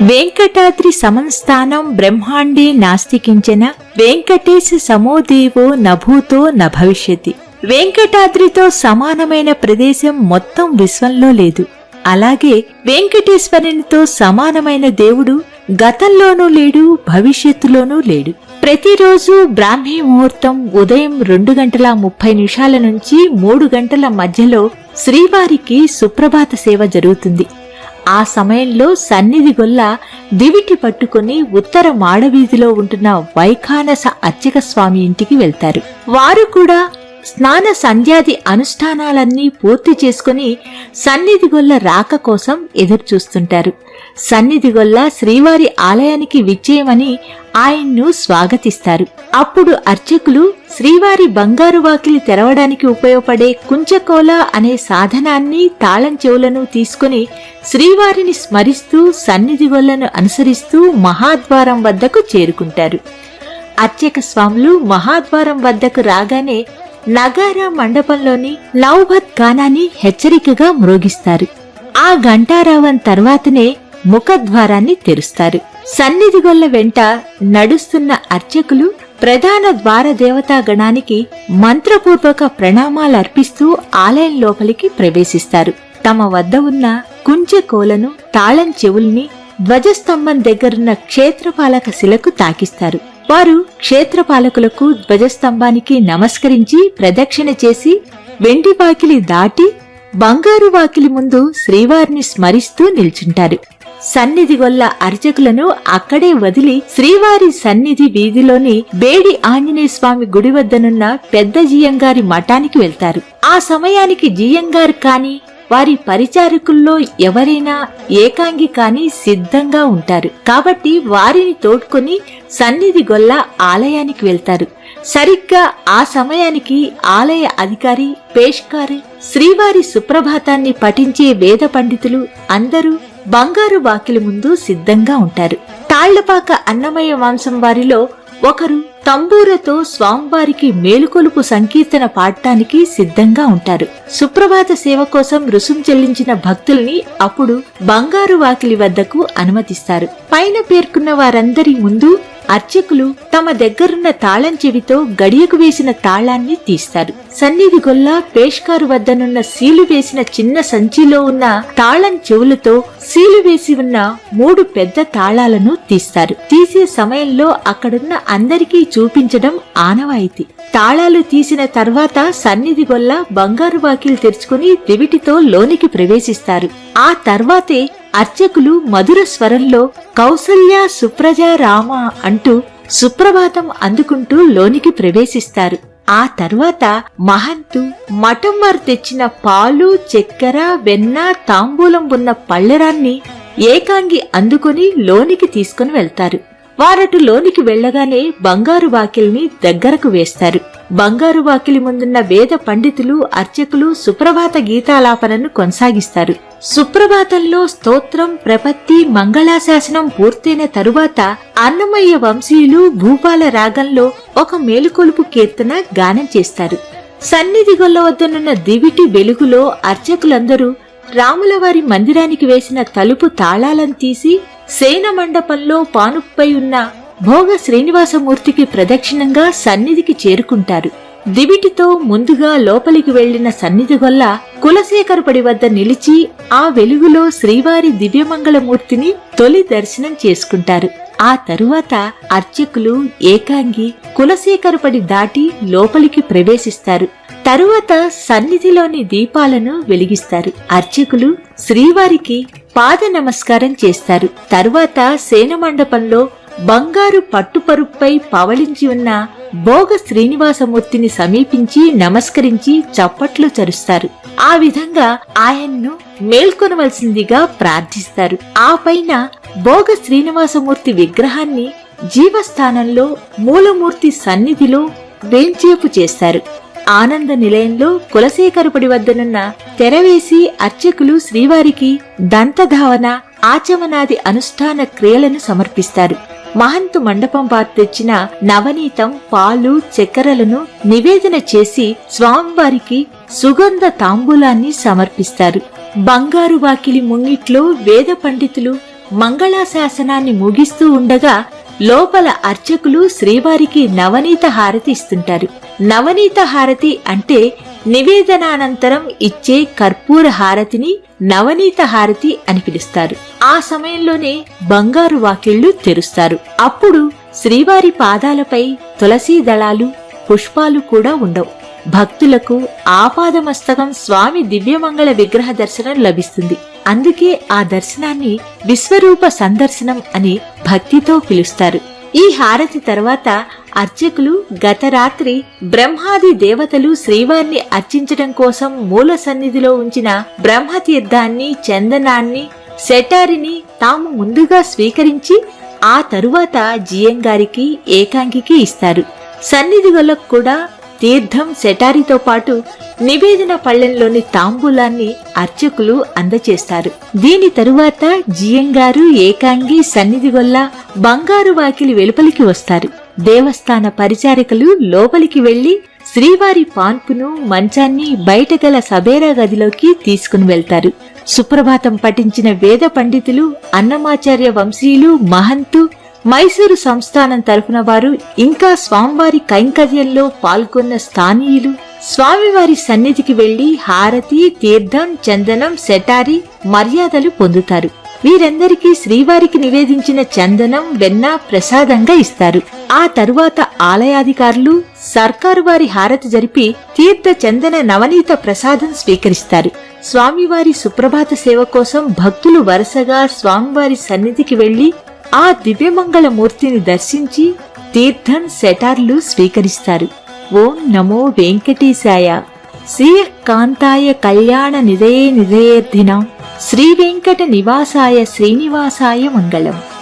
వెంకటాద్రి సమంస్థానం బ్రహ్మాండే నాస్తికించిన వెంకటేశ సమోదేవో నభూతో న వెంకటాద్రితో సమానమైన ప్రదేశం మొత్తం విశ్వంలో లేదు. అలాగే వెంకటేశ్వరునితో సమానమైన దేవుడు గతంలోనూ లేడు భవిష్యత్తులోనూ లేడు. ప్రతిరోజు బ్రాహ్మీ ముహూర్తం ఉదయం రెండు గంటల ముప్పై నిమిషాల నుంచి మూడు గంటల మధ్యలో శ్రీవారికి సుప్రభాత సేవ జరుగుతుంది. ఆ సమయంలో సన్నిధి గొల్ల దివిటి పట్టుకుని ఉత్తర మాడవీధిలో ఉంటున్న వైఖానస అర్చక స్వామి ఇంటికి వెళ్తారు. వారు కూడా స్నాన సంధ్యాది అనుష్ఠానాలన్నీ పూర్తి చేసుకుని సన్నిధిగొల్ల రాక కోసం ఎదురుచూస్తుంటారు. సన్నిధిగొల్ల శ్రీవారి ఆలయానికి విచ్చేయమని ఆయన్ను స్వాగతిస్తారు. అప్పుడు అర్చకులు శ్రీవారి బంగారు వాకిలి తెరవడానికి ఉపయోగపడే కుంచకోల అనే సాధనాన్ని తాళం చెవులను తీసుకుని శ్రీవారిని స్మరిస్తూ సన్నిధిగొల్లను అనుసరిస్తూ మహాద్వారం వద్దకు చేరుకుంటారు. అర్చక స్వాములు మహాద్వారం వద్దకు రాగానే నగార మండపంలోని లౌభత్ గానాన్ని హెచ్చరికగా మ్రోగిస్తారు. ఆ గంటారావం తర్వాతనే ముఖద్వారాన్ని తెరుస్తారు. సన్నిధిగొల్ల వెంట నడుస్తున్న అర్చకులు ప్రధాన ద్వార దేవతా గణానికి మంత్రపూర్వక ప్రణామాలు అర్పిస్తూ ఆలయం లోపలికి ప్రవేశిస్తారు. తమ వద్ద ఉన్న కుంచె కోలను తాళం చెవుల్ని ధ్వజస్తంభం దగ్గరున్న క్షేత్రపాలక శిలకు తాకిస్తారు. వారు క్షేత్రపాలకులకు ధ్వజస్తంభానికి నమస్కరించి ప్రదక్షిణ చేసి వెండి వాకిలి దాటి బంగారు వాకిలి ముందు శ్రీవారిని స్మరిస్తూ నిల్చుంటారు. సన్నిధిగొల్ల అర్చకులను అక్కడే వదిలి శ్రీవారి సన్నిధి వీధిలోని బేడి ఆంజనేయ స్వామి గుడి వద్దనున్న పెద్ద జీయంగారి మఠానికి వెళ్తారు. ఆ సమయానికి జీయంగారు కాని వారి పరిచారకుల్లో ఎవరైనా ఏకాంగి కాని సిద్ధంగా ఉంటారు. కాబట్టి వారిని తోడ్కొని సన్నిధి గొల్ల ఆలయానికి వెళ్తారు. సరిగ్గా ఆ సమయానికి ఆలయ అధికారి పేష్కారి శ్రీవారి సుప్రభాతాన్ని పఠించే వేద పండితులు అందరూ బంగారు వాకిలి ముందు సిద్ధంగా ఉంటారు. తాళ్ళపాక అన్నమయ్య వంశం వారిలో ఒకరు తంబూరతో స్వామివారికి మేలుకొలుపు సంకీర్తన పాడటానికి సిద్ధంగా ఉంటారు. సుప్రభాత సేవ కోసం రుసుం చెల్లించిన భక్తుల్ని అప్పుడు బంగారు వాకిలి వద్దకు అనుమతిస్తారు. పైన పేర్కొన్న వారందరి ముందు అర్చకులు తమ దగ్గరున్న తాళం చెవితో గడియకు వేసిన తాళాన్ని తీస్తారు. సన్నిధి గొల్ల పేష్కారు వద్దనున్న సీలు వేసిన చిన్న సంచిలో ఉన్న తాళం చెవులతో సీలు వేసి ఉన్న మూడు పెద్ద తాళాలను తీస్తారు. తీసే సమయంలో అక్కడున్న అందరికీ చూపించడం ఆనవాయితీ. తాళాలు తీసిన తర్వాత సన్నిధి గొల్ల బంగారు వాకిలు తెరుచుకుని దివిటితో లోనికి ప్రవేశిస్తారు. ఆ తర్వాతే అర్చకులు మధుర స్వరంలో కౌసల్య సుప్రజ రామ అంటూ సుప్రభాతం అందుకుంటూ లోనికి ప్రవేశిస్తారు. ఆ తర్వాత మహంతు మఠం వారు తెచ్చిన పాలు చక్కెర వెన్న తాంబూలం ఉన్న పళ్ళెరాన్ని ఏకాంగి అందుకొని లోనికి తీసుకుని వెళ్తారు. వారటు లోనికి వెళ్ళగానే బంగారు వాకిల్ని దగ్గరకు వేస్తారు. బంగారు వాకిలి ముందున్న వేద పండితులు అర్చకులు సుప్రభాత గీతాలాపనను కొనసాగిస్తారు. సుప్రభాతంలో స్తోత్రం ప్రపత్తి మంగళాశాసనం పూర్తయిన తరువాత అన్నమయ్య వంశీయులు భూపాల రాగంలో ఒక మేలుకొలుపు కీర్తన గానం చేస్తారు. సన్నిధి గొల్ల వద్దనున్న దివిటి వెలుగులో అర్చకులందరూ రాములవారి మందిరానికి వేసిన తలుపు తాళాలను తీసి సేన మండపంలో పానుపై ఉన్న భోగ శ్రీనివాసమూర్తికి ప్రదక్షిణంగా సన్నిధికి చేరుకుంటారు. దివిటితో ముందుగా లోపలికి వెళ్ళిన సన్నిధి వల్ల కులశేఖరపడి వద్ద నిలిచి ఆ వెలుగులో శ్రీవారి దివ్యమంగళమూర్తిని తొలి దర్శనం చేసుకుంటారు. ఆ తరువాత అర్చకులు ఏకాంగి కులశేఖరపడి దాటి లోపలికి ప్రవేశిస్తారు. తరువాత సన్నిధిలోని దీపాలను వెలిగిస్తారు. అర్చకులు శ్రీవారికి పాద నమస్కారం చేస్తారు. తరువాత సేన మండపంలో బంగారు పట్టుపరుపై పవళించి ఉన్న భోగ శ్రీనివాసమూర్తిని సమీపించి నమస్కరించి చప్పట్లు చరుస్తారు. ఆ విధంగా ఆయన్ను మేల్కొనవలసిందిగా ప్రార్థిస్తారు. ఆ పైన భోగ శ్రీనివాసమూర్తి విగ్రహాన్ని జీవస్థానంలో మూలమూర్తి సన్నిధిలో వేంచేపు చేస్తారు. ఆనంద నిలయంలో కులశేఖరుపడి వద్దనున్న తెరవేసి అర్చకులు శ్రీవారికి దంతధావన ఆచమనాది అనుష్ఠాన క్రియలను సమర్పిస్తారు. మహంతు మండపం వారు తెచ్చిన నవనీతం పాలు చక్కెరలను నివేదన చేసి స్వామివారికి సుగంధ తాంబూలాన్ని సమర్పిస్తారు. బంగారు వాకిలి ముంగిట్లో వేద పండితులు మంగళాశాసనాన్ని ముగిస్తూ ఉండగా లోపల అర్చకులు శ్రీవారికి నవనీత హారతి ఇస్తుంటారు. నవనీత హారతి అంటే నివేదనానంతరం ఇచ్చే కర్పూర హారతిని నవనీత హారతి అని పిలుస్తారు. ఆ సమయంలోనే బంగారు వాకిళ్ళు తెరుస్తారు. అప్పుడు శ్రీవారి పాదాలపై తులసీ దళాలు పుష్పాలు కూడా ఉండవు. భక్తులకు ఆపాదమస్తకం స్వామి దివ్యమంగళ విగ్రహ దర్శనం లభిస్తుంది. అందుకే ఆ దర్శనాన్ని విశ్వరూప సందర్శనం అని భక్తితో పిలుస్తారు. ఈ హారతి తర్వాత అర్చకులు గత రాత్రి బ్రహ్మాది దేవతలు శ్రీవారిని అర్చించడం కోసం మూల సన్నిధిలో ఉంచిన బ్రహ్మతీర్థాన్ని చందనాన్ని సెటారిని తాము ముందుగా స్వీకరించి ఆ తరువాత జియంగారికి ఏకాంగికి ఇస్తారు. సన్నిధి గొల్లకు కూడా తీర్థం సెటారితో పాటు నివేదన పళ్ళెంలోని తాంబూలాన్ని అర్చకులు అందచేస్తారు. దీని తరువాత జియంగారు ఏకాంగి సన్నిధిగొల్ల బంగారు వాకిలి వెలుపలికి వస్తారు. దేవస్థాన పరిచారికలు లోపలికి వెళ్ళి శ్రీవారి పాన్పును మంచాన్ని బయట గల సబేరా గదిలోకి తీసుకుని వెళ్తారు. సుప్రభాతం పఠించిన వేద పండితులు అన్నమాచార్య వంశీయులు మహంతు మైసూరు సంస్థానం తరఫున వారు ఇంకా స్వామివారి కైంకర్యంలో పాల్గొన్న స్థానీయులు. స్వామివారి సన్నిధికి వెళ్ళి హారతి తీర్థం చందనం సెటారి మర్యాదలు పొందుతారు. వీరందరికీ శ్రీవారికి నివేదించిన చందనం వెన్న ప్రసాదంగా ఇస్తారు. ఆ తరువాత ఆలయాధికారులు సర్కారు వారి హారతి జరిపి తీర్థ చందన నవనీత ప్రసాదం స్వీకరిస్తారు. స్వామివారి సుప్రభాత సేవ కోసం భక్తులు వరుసగా స్వామివారి సన్నిధికి వెళ్ళి ఆ దివ్యమంగళమూర్తిని దర్శించి తీర్థం శటార్లు స్వీకరిస్తారు. ఓం నమో వెంకటేశాయ. శ్రీయ కాంతాయ కళ్యాణ నిదయే నిదయేర్ధిన శ్రీ వెంకట నివాసాయ శ్రీనివాసాయ మంగళం.